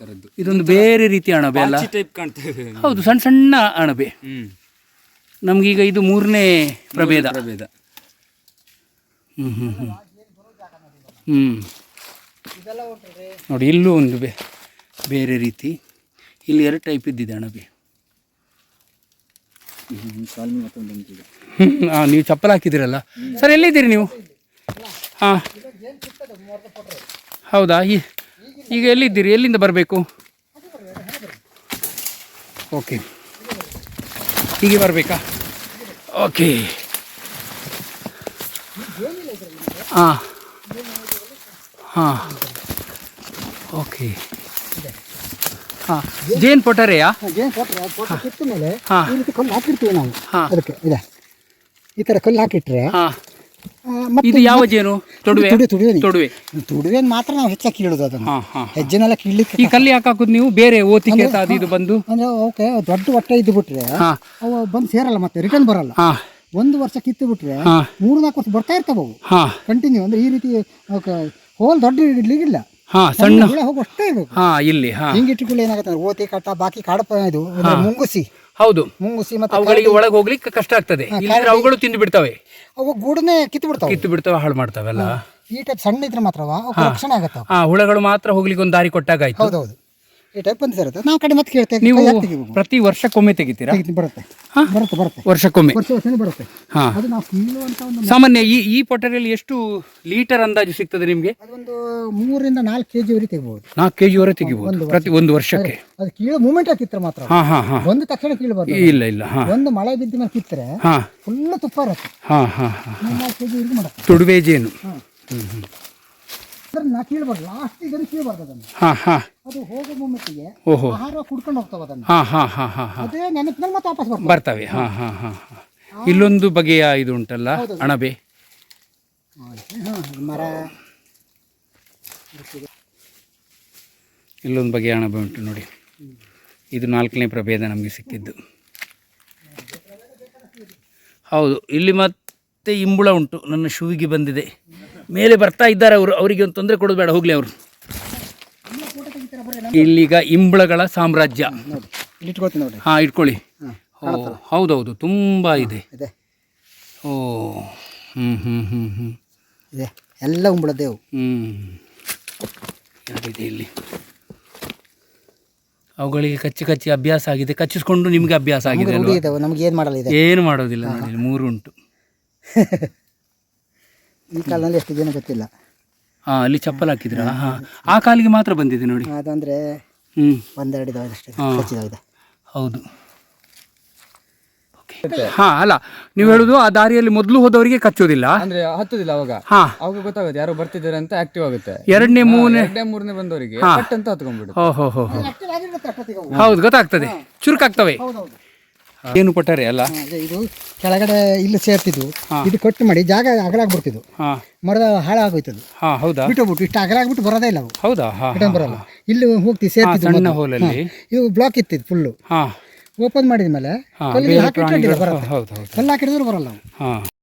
ಥರದ್ದು ಇದೊಂದು ಬೇರೆ ರೀತಿಯ ಅಣಬೆ ಅಲ್ಲ? ಟೈಪ್ ಹೌದು ಸಣ್ಣ ಸಣ್ಣ ಅಣಬೆ. ನಮ್ಗೀಗ ಇದು ಮೂರನೇ ಪ್ರಭೇದ. ಪ್ರಭೇದ. ಹ್ಞೂ ಹ್ಞೂ ಹ್ಞೂ ಹ್ಞೂ ನೋಡಿ ಇಲ್ಲೂ ಒಂದು ಬೇ ಬೇರೆ ರೀತಿ. ಇಲ್ಲಿ ಎರಡು ಟೈಪ್ ಇದ್ದಿದೆ ಅಣಬೆ. ಹಾಂ ನೀವು ಚಪ್ಪಲ್ ಹಾಕಿದ್ದೀರಲ್ಲ? ಸರ್ ಎಲ್ಲಿದ್ದೀರಿ ನೀವು? ಹಾಂ ಹೌದಾ? ಈ ಈಗ ಎಲ್ಲಿದ್ದೀರಿ? ಎಲ್ಲಿಂದ ಬರಬೇಕು? ಓಕೆ ಹೀಗೆ ಬರಬೇಕಾ? ಓಕೆ ಹಾಂ. ಹಾಂ. ಓಕೆ ಹಾಂ. ಜೇನು ಪೊಟರೆಯಾ? ಹಾಂ ಕಿತ್ತ ಮೇಲೆ ಕಲ್ಲು ಹಾಕಿರ್ತೀವಿ ನಾವು. ಹಾಂ. ಅದಕ್ಕೆ ಇದೆ. ಈ ಥರ ಕಲ್ಲು ಹಾಕಿಟ್ರೆ ಹಾಂ. ಇದು ಯಾವ ಜೇನು? ತೊಡುವೆ. ತುಡುವೆ ತುಡಿವೆ ತೊಡುವೆ. ಮಾತ್ರ ನಾವು ಹೆಚ್ಚಾಗಿ ಕೀಳೋದು ಅದನ್ನು. ಹೆಜ್ಜೆನೆಲ್ಲ ಕೀಳ್ಲಿಕ್ಕೆ ಈ ಕಲ್ಲಿ ಯಾಕೆ ಹಾಕೋದು ನೀವು ಬೇರೆ ಓತಿಗೆ ಅದು ಇದು ಬಂದು? ಅಂದ್ರೆ ಓಕೆ ದೊಡ್ಡ ಹೊಟ್ಟೆ ಇದ್ದು ಬಿಟ್ರೆ ಅವ ಬಂದು ಸೇರಲ್ಲ ಮತ್ತೆ ರಿಟರ್ನ್ ಬರಲ್ಲ. ಒಂದು ವರ್ಷ ಕಿತ್ತು ಬಿಟ್ರೆ ಮೂರು ನಾಲ್ಕು ವರ್ಷ ಬರ್ತಾ ಇರ್ತಾವೆ ಅವು. ಕಂಟಿನ್ಯೂ ಅಂದ್ರೆ ಈ ರೀತಿ ಹೋಲ್ ದೊಡ್ಡ ಇಡ್ಲಿಕ್ಕಿಲ್ಲ. ಸಣ್ಣ. ಹೋಗಿ ಅಷ್ಟೇ ಇರಬೇಕು ಇಲ್ಲಿ ಹಿಂಗೆ ಇಟ್ಟುಕೊಳ್ಳಿ ಏನಾಗುತ್ತೆ? ಓತಿ ಕಟ್ಟ ಬಾಕಿ ಕಾಡಪ್ಪ ಇದು ಮುಂಗುಸಿ. ಹೌದು. ಮುಂಗುಸಿ ಮತ್ತೆ ಅವುಗಳಿಗೆ ಒಳಗೆ ಹೋಗ್ಲಿಕ್ಕೆ ಕಷ್ಟ ಆಗ್ತದೆ. ಇಲ್ಲದ್ರೆ ಅವುಗಳು ತಿಂದು ಬಿಡ್ತವೆ ಅವು ಗೂಡನೆ ಕಿತ್ತು ಬಿಡ್ತಾವೆ ಕಿತ್ತು ಬಿಡ್ತಾವೆ ಹಾಳು ಮಾಡ್ತಾವಲ್ಲ ಈ ಟೈಪ್ ಸಣ್ಣ ಇದ್ರೆ ಮಾತ್ರವಾ? ರಕ್ಷಣೆ ಆಗತ್ತೆ ಅವು. ಹುಳಗಳು ಮಾತ್ರ ಹೋಗ್ಲಿಕ್ಕೆ ಒಂದು ದಾರಿ ಕೊಟ್ಟಾಗ ಆಯ್ತು ಹೌದೌದು. ಈ ಟೈಪ್ ಬಂದು ಸೇರುತ್ತೆ ನಾವು ಕಡೆ ಮತ್ತೆ ಕೇಳ್ತೇವೆ. ನೀವು ಕೈ. ಪ್ರತಿ ವರ್ಷಕ್ಕೊಮ್ಮೆ ತೆಗಿತೀರಾ? ಬರುತ್ತೆ. ಬರುತ್ತೆ ಬರುತ್ತೆ. ವರ್ಷಕ್ಕೊಮ್ಮೆ. ವರ್ಷ ವರ್ಷನೇ ಬರುತ್ತೆ. ಹಾ. ಅದು ನಾವು ಕೀಳುವಂತ ಒಂದು ಸಾಮಾನ್ಯ ಈ ಈ ಪೊಟರಿಯಲ್ಲಿ ಎಷ್ಟು ಲೀಟರ್ ಅಂದಾಜು ಸಿಗ್ತದೆ ನಿಮಗೆ? ಅದೊಂದು ಮೂರರಿಂದ ನಾಲ್ಕು ಕೆಜಿ ವರೆಗೆ ತೆಗಿಬಹುದು ನಾಲ್ಕು ಕೆಜಿ ವರೆ ತೆಗಿಬಹುದು ಪ್ರತಿ ಒಂದು ವರ್ಷಕ್ಕೆ. ಅದು ಕೀಳು ಮೂಮೆಂಟ್ ಹಾಕಿತ್ರೆ ಮಾತ್ರ. ಹಾ ಹಾ ಹಾ. ಒಂದು ತಕ್ಷಣ ಕೀಳ್ಬಾರ್ದು ಇಲ್ಲ ಇಲ್ಲ ಹಾ. ಒಂದು ಮಳೆ ಬಿದ್ದ ಮೇಲೆ ಕಿತ್ತರೆ ಹಾ. ಫುಲ್ ತುಪ್ಪ ಇರುತ್ತೆ. ಹಾ ಹಾ ಹಾ ನಾಲ್ಕು ಕೆಜಿ ವರೆಗೆ ಮಾಡುತ್ತೆ. ತುಡುವೆ ಜೇನು. ಹಾಂ. ಹ್ಮ್. ಅದ್ರ ನಾ ಕೀಳ್ಬಾರ್ದು. ಲಾಸ್ಟಿಗೆ ಅದನ್ನು ಕೀಳ್ಬಾರ್ದು ಅದನ್ನು. ಹಾ ಹಾ. ಅದು ಹೋಗೋ ಮೂಮೆಂಟಿಗೆ ಓಹೋ. ಆಹಾರ ಕುಡ್ಕೊಂಡು ಹೋಗ್ತಾವ ಅದನ್ನು. ಹಾ ಹಾ ಹಾ ಹಾ ಹಾ. ಅದೇ ನೆನಪಿನಲ್ಲಿ ಮತ್ತೆ ವಾಪಸ್ ಬರ್ತವೆ ಬರ್ತವೆ. ಹಾ ಹಾ. ಹಾ ಹಾ ಇಲ್ಲೊಂದು ಬಗೆಯ ಇದು ಉಂಟಲ್ಲ ಅಣಬೆ? ಹಾಂ ಮರ. ಇಲ್ಲೊಂದು ಬಗೆಯ ಅಣಬೆ ಉಂಟು ನೋಡಿ. ಇದು ನಾಲ್ಕನೇ ಪ್ರಭೇದ ನಮಗೆ ಸಿಕ್ಕಿದ್ದು. ಹೌದು ಇಲ್ಲಿ ಮತ್ತೆ ಇಂಬುಳ ಉಂಟು. ನನ್ನ ಶೂವಿಗೆ ಬಂದಿದೆ. ಮೇಲೆ ಬರ್ತಾ ಇದ್ದಾರೆ ಅವರು ಅವರಿಗೆ ಒಂದು ತೊಂದರೆ ಕೊಡೋದು ಬೇಡ ಹೋಗಲಿ ಅವರು. ಇಲ್ಲಿಗ ಇಂಬಳಗಳ ಸಾಮ್ರಾಜ್ಯ. ಹಾ ಇಟ್ಕೊಳ್ಳಿ. ಓ ಹೌದೌದು ತುಂಬ ಇದೆ. ಓ ಹ್ಞೂ ಹ್ಞೂ ಹ್ಞೂ ಹ್ಞೂ ಇದೆ. ಎಲ್ಲ ಉಂಬಳದೇವು ಹ್ಞೂ ಯಾರಿದೆ ಇಲ್ಲಿ? ಅವುಗಳಿಗೆ ಕಚ್ಚಿ ಕಚ್ಚಿ ಅಭ್ಯಾಸ ಆಗಿದೆ. ಕಚ್ಚಿಸ್ಕೊಂಡು ನಿಮಗೆ ಅಭ್ಯಾಸ ಆಗಿದೆ ಏನು ಮಾಡಲ್ಲ ಇದೆ. ಏನು ಮಾಡೋದಿಲ್ಲ ನೋಡಿ ಮೂರು ಉಂಟು. ಈ ಕಾಲದಲ್ಲಿ ಎಷ್ಟು ಜನ ಗೊತ್ತಿಲ್ಲ. ಹಾಂ ಅಲ್ಲಿ ಚಪ್ಪಲ್ ಹಾಕಿದ್ರ? ಹಾಂ ಆ ಕಾಲಿಗೆ ಮಾತ್ರ ಬಂದಿದೆ ನೋಡಿ. ಅದಂದ್ರೆ ಹ್ಞೂ ಒಂದೆರಡು ಇದಾವೆ ಹಾ. ಹೌದು. ಹಾ ಅಲ್ಲ ನೀವು ಹೇಳುದು ಆ ದಾರಿಯಲ್ಲಿ ಮೊದಲು ಹೋದವರಿಗೆ ಕಚ್ಚೋದಿಲ್ಲ. ಅಂದ್ರೆ ಹತ್ತುದಿಲ್ಲ ಅವಾಗ? ಹಾ. ಅವಾಗ ಗೊತ್ತಾಗುತ್ತೆ ಯಾರು ಬರ್ತಿದ್ದಾರೆ ಅಂತ ಆಕ್ಟಿವ್ ಆಗುತ್ತೆ. ಎರಡನೇ ಮೂರನೇ ಎರಡನೇ ಮೂರನೇ ಬಂದವರಿಗೆ ಪಟ್ ಅಂತ ಹತ್ಕೊಂಡ್ಬಿಡುತ್ತೆ. ಹೋ ಹೋ ಹೌದು. ಗೊತ್ತಾಗ್ತದೆ. ಚುರುಕಾಗ್ತವೆ. ಹೌದೌದು. ಏನು ಕೊಟ್ಟರೆ ಅಲ್ಲ? ಇದು ಕೆಳಗಡೆ ಇಲ್ಲಿ ಸೇರ್ತಿದ್ವು. ಇದು ಕಟ್ ಮಾಡಿ ಜಾಗ ಅಗಲಾಗ್ಬಿಡ್ತಿದ್ವು. ಮರದ ಹಾಳಾಗೋಯ್ತದು. ಹೌದಾ? ಬಿಟ್ಟೋಗ್ಬಿಟ್ಟು ಇಷ್ಟು ಅಗಲಾಗ್ಬಿಟ್ಟು ಬರೋದೇ ಇಲ್ಲ ಹೌದಾ? ಬರಲ್ಲ. ಇಲ್ಲಿ ಹೋಗ್ತಿ ಸೇರ್ತಿದ್ವು ಇದು ಬ್ಲಾಕ್ ಇತ್ತಿದ್ ಫುಲ್ಲು ಹಾಂ. ಓಪನ್ ಮಾಡಿದ ಮೇಲೆ ಕಲ್ಲು ಹಾಕಿಡಿದ್ರು ಬರಲ್ಲ